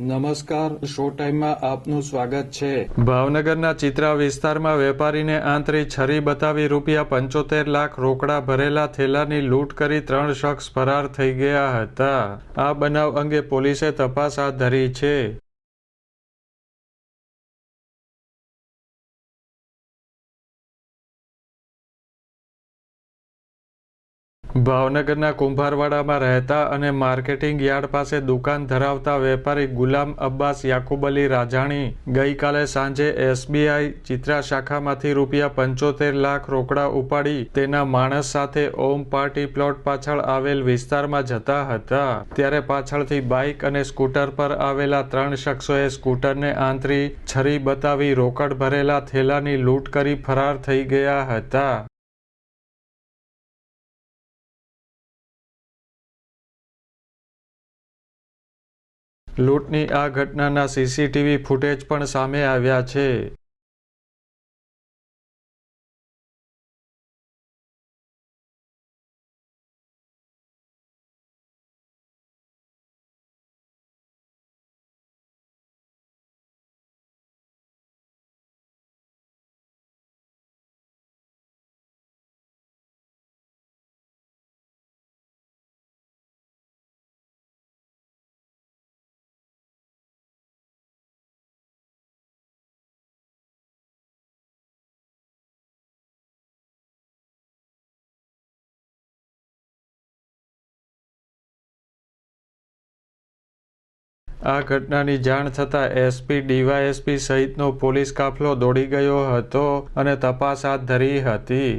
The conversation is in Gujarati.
નમસ્કાર શો ટાઈમમાં આપનું સ્વાગત છે. ભાવનગરના ચિત્રા વિસ્તારમાં વેપારીને આંતરી છરી બતાવી રૂપિયા પંચોતેર લાખ રોકડા ભરેલા થેલાની લૂંટ કરી ત્રણ શખ્સ ફરાર થઈ ગયા હતા. આ બનાવ અંગે પોલીસે તપાસ હાથ ધરી છે. ભાવનગરના કુંભારવાડામાં રહેતા અને માર્કેટિંગ યાર્ડ પાસે દુકાન ધરાવતા વેપારી ગુલામ અબ્બાસ યાકુબ અલી રાજાણી ગઈકાલે સાંજે એસબીઆઈ ચિત્રા શાખામાંથી રૂપિયા પંચોતેર લાખ રોકડા ઉપાડી તેના માણસ સાથે ઓમ પાર્ટી પ્લોટ પાછળ આવેલ વિસ્તારમાં જતા હતા. ત્યારે પાછળથી બાઇક અને સ્કૂટર પર આવેલા ત્રણ શખ્સોએ સ્કૂટરને આંતરી છરી બતાવી રોકડ ભરેલા થેલાની લૂંટ કરી ફરાર થઈ ગયા હતા. લૂંટની આ ઘટનાના સીસીટીવી ફૂટેજ પણ સામે આવ્યા છે. આ ઘટનાની જાણ થતાં એસપી, ડીવાયએસપી સહિતનો પોલીસ કાફલો દોડી ગયો હતો અને તપાસ હાથ ધરી હતી.